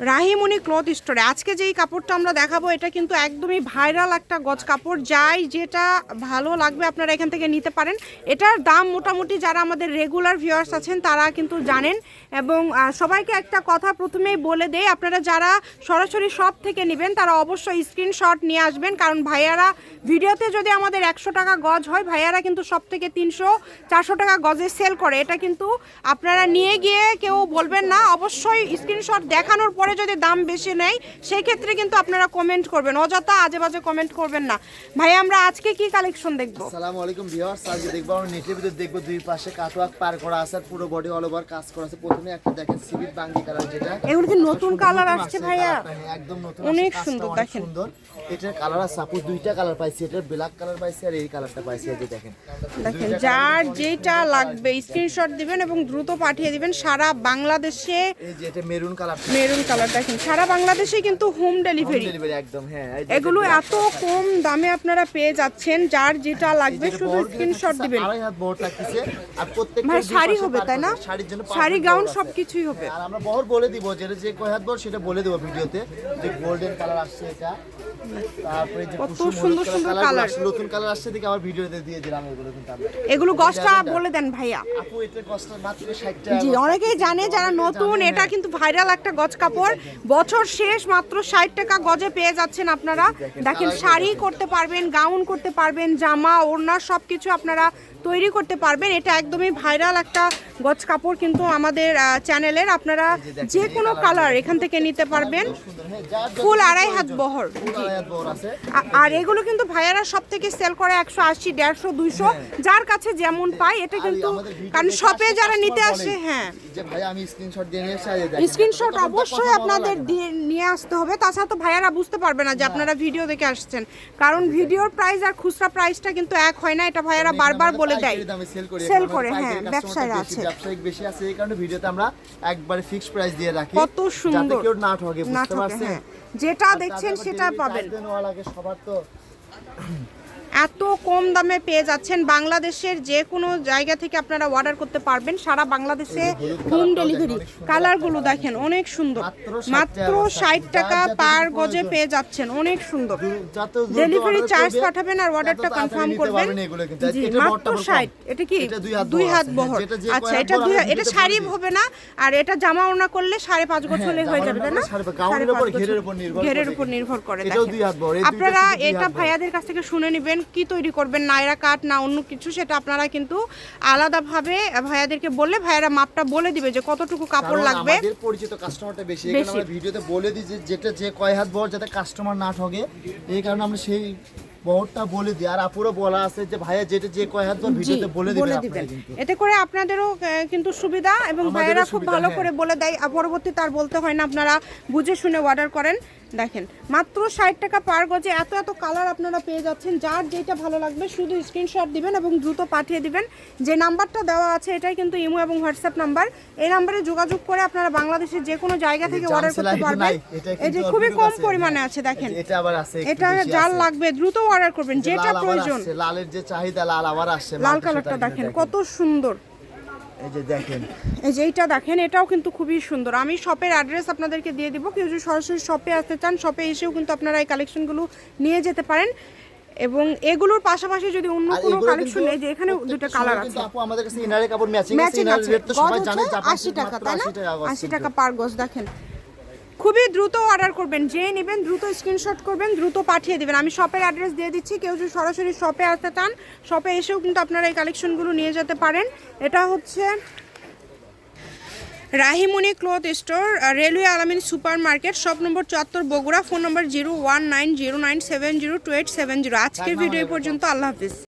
Rahimoni cloth স্টোরে। আজকে যেই কাপড়টা আমরা দেখাবো, এটা কিন্তু একদমই ভাইরাল একটা গজ কাপড়। যাই যেটা ভালো লাগবে আপনারা এখান থেকে নিতে পারেন। এটার দাম মোটামুটি যারা আমাদের রেগুলার ভিউয়ার্স আছেন, তারা কিন্তু জানেন। এবং সবাইকে একটা কথা প্রথমেই বলে দেয় আপনারা যারা সরাসরি শপ থেকে নেবেন, তারা অবশ্যই স্ক্রিনশট নিয়ে আসবেন। কারণ ভাইয়ারা ভিডিওতে যদি আমাদের একশো টাকা গজ হয়, ভাইয়ারা কিন্তু সব থেকে তিনশো, চারশো টাকা গজে সেল করে। এটা কিন্তু আপনারা নিয়ে গিয়ে কেউ বলবেন না। অবশ্যই স্ক্রিনশট দেখানোর পরে যদি দাম বেশি নেয় সেই ক্ষেত্রে কিন্তু আপনারা কমেন্ট করবেন। অযথা আজে বাজে কমেন্ট করবেন না। ভাই আমরা আজকে কি কালেকশন দেখব? আসসালামু আলাইকুম ভিউয়ার্স আজকে দেখব আমরা নেটের ভিতর দেখব দুই পাশে কাটওয়ার্ক পার করা আছে পুরো বডি অল ওভার কাজ করা আছে। প্রথমে একটা দেখেন সিভিট বাঙ্গি কালার যেটা। এগুলো কি নতুন কালার আসছে ভাইয়া? একদম নতুন অনেক সুন্দর, দেখেন। সুন্দর। এটার কালার আছে আপু দুইটা কালার পাইছি এটার ব্ল্যাক কালার পাইছি আর এই কালারটা পাইছি এই যে দেখেন। দেখেন যার যেটা লাগবে স্ক্রিনশট দিবেন এবং দ্রুত পাঠিয়ে দিবেন সারা বাংলাদেশে এই যে এটা মেরুন কালার মেরুন কালার দেখেন সারা বাংলাদেশে কিন্তু হোম ডেলিভারি হ্যাঁ এগুলো এত কম দামে আপনারা পেয়ে যাচ্ছেন যার যেটা লাগবে শুধু স্ক্রিনশট দিবেন। ভাই শাড়ি হবে তাই না? শাড়ি গাউন বহর আছে। সবকিছুই হবে। আর আমরা বহর বলে দিব যেটা যে কয় হাত বহর সেটা বলে দেবো ভিডিওতে যে গোল্ডেন কালার আসছে এটা তারপরে যে কত সুন্দর সুন্দর কালার কালার। নতুন কালার আসছে দেখে আমার ভিডিওতে দিয়ে দিলাম এগুলো কিন্তু এগুলো বলে দেন ভাইয়া। আপু এটা কষ্ট মাত্র 60 টাকা। জি অনেকেই জানে যারা নতুন এটা কিন্তু ভাইরাল একটা গজ কাপড়। বছর শেষ মাত্র ষাট টাকা গজে পেয়ে যাচ্ছেন আপনারা। দেখেন, শাড়ি করতে পারবেন, গাউন করতে পারবেন, জামা, ওড়না সব কিছু আপনারা তৈরি করতে পারবেন। এটা একদমই ভাইরাল একটা গজ কাপড় কিন্তু আমাদের চ্যানেলের আপনারা যে কোনো কালার এখান থেকে নিতে পারবেন। হ্যাঁ ফুল আড়াই হাত বহর। আর এগুলো কিন্তু ভাইয়ারা সব থেকে সেল করে একশো আশি দেড়শো দুইশো। যার কাছে যেমন পায় এটা কিন্তু কারণ শপে যারা নিতে আসে হ্যাঁ। স্ক্রিনশট অবশ্যই আপনাদের দিয়ে নিয়ে আসতে হবে। তাছাড়া তো ভাইয়ারা বুঝতে পারবে না যে আপনারা ভিডিও দেখে আসছেন। কারণ ভিডিওর প্রাইস আর খুচরা প্রাইসটা কিন্তু এক হয় না এটা ভাইয়ারা বারবার বলে দেয়। সেল করি হ্যাঁ ব্যবসায়ীরা আছে। ব্যবসায়িক বেশি আছে এই কারণে ভিডিওতে আমরা একবারে ফিক্সড প্রাইস দিয়ে রাখি। কত সুন্দর যাতে কেউ না ঠকে বুঝতে পারছেন? হ্যাঁ। যেটা দেখছেন সেটা পাবেন। সবার তো এত কম দামে পেয়ে যাচ্ছেন। বাংলাদেশের যে কোনো জায়গা থেকে আপনারা অর্ডার করতে পারবেন। সারা বাংলাদেশে হোম ডেলিভারি কালারগুলো দেখেন অনেক সুন্দর। মাত্র 60 মাত্র টাকা ষাট টাকা পার গজে পেয়ে যাচ্ছেন অনেক সুন্দর। ডেলিভারি চার্জ পাঠাবেন আর অর্ডারটা কনফার্ম করবেন। জি মাত্র ষাট। এটা কি? দুই হাত বহর। হ্যাঁ, আচ্ছা এটা দুই এটা শাড়ি হবে না আর এটা জামা ওড়না করলে সাড়ে পাঁচ বছর হ্যাঁ, হয়ে যাবে তাই না। ঘেরের উপর নির্ভর করে আপনারা এটা। ভাইয়াদের কাছ থেকে শুনে নেবেন কি তৈরি করবেন নায়রা কাঠ না অন্য কিছু সেটা আপনারা কিন্তু আলাদাভাবে ভাইয়াদেরকে বললে ভাইয়ারা মাপটা বলে দিবে যে কতটুকু কাপড় লাগবে। আমাদের পরিচিত কাস্টমারটা বেশি এখানে আমরা ভিডিওতে বলে দিই যে যেটা যে কয় হাত বহর যাতে কাস্টমার না ঠগে। এই কারণে আমরা সেই বহরটা বলে দিই। আর আপুরো বলা আছে যে ভাইয়া যেটা যে কয় হাত ভিডিওতে বলে দিবেন এতে করে আপনাদেরও কিন্তু সুবিধা এবং ভাইয়েরা খুব ভালো হ্যাঁ। করে বলে দেয়। পরবর্তী তার বলতে হয় না আপনারা বুঝে শুনে অর্ডার করেন। দেখেন মাত্র ষাট টাকা পার গজে এত এত কালার আপনারা পেয়ে যাচ্ছেন। যার যেটা ভালো লাগবে শুধু স্ক্রিনশট দিবেন এবং দ্রুত পাঠিয়ে দিবেন। যে নাম্বারটা দেওয়া আছে এটাই কিন্তু ইমো এবং হোয়াটসঅ্যাপ নাম্বার। এই নাম্বারে যোগাযোগ করে আপনারা বাংলাদেশের যে কোনো জায়গা থেকে অর্ডার করতে পারবেন। এটা খুবই কম পরিমাণে হ্যাঁ। আছে দেখেন। এটা আবার আছে এটা যার লাগবে দ্রুত অর্ডার করবেন যেটা প্রয়োজন। লালের যে চাহিদা লাল আবার আসছে লাল কালারটা দেখেন। কত সুন্দর। এই যে দেখেন। এই যে এইটা দেখেন এটাও কিন্তু খুবই সুন্দর। আমি শপের অ্যাড্রেস আপনাদেরকে দিয়ে দিব। কেউ যদি সরাসরি শপে আসতে চান শপে এসেও কিন্তু আপনারা এই কালেকশনগুলো নিয়ে যেতে পারেন। এবং এগুলোর পাশাপাশি যদি অন্য কোনো কালেকশন নেই যে এখানে দুটো কালার আছে। আপু আমাদের কাছে ইনারে কাপড় ম্যাচিং আছে ইনারে রেট তো সবাই জানে হচ্ছে জাপান আশি টাকা মাত্র তাই না? 80 টাকা গজ আশি কিন্তু। টাকা পার গজ দেখেন। খুবই দ্রুত অর্ডার করবেন। যে নেবেন দ্রুত স্ক্রিনশট করবেন দ্রুত পাঠিয়ে দেবেন। আমি শপের অ্যাড্রেস দিয়ে দিচ্ছি। কেউ যদি সরাসরি শপে আসতে চান শপে এসেও কিন্তু আপনারা এই কালেকশনগুলো নিয়ে যেতে পারেন। এটা হচ্ছে Rahimoni cloth store railway Alamin super market shop number চুয়াত্তর Bogura phone number zero one nine zero nine seven zero two eight seven zero আজকের ভিডিও পর্যন্ত আল্লাহ হাফিজ।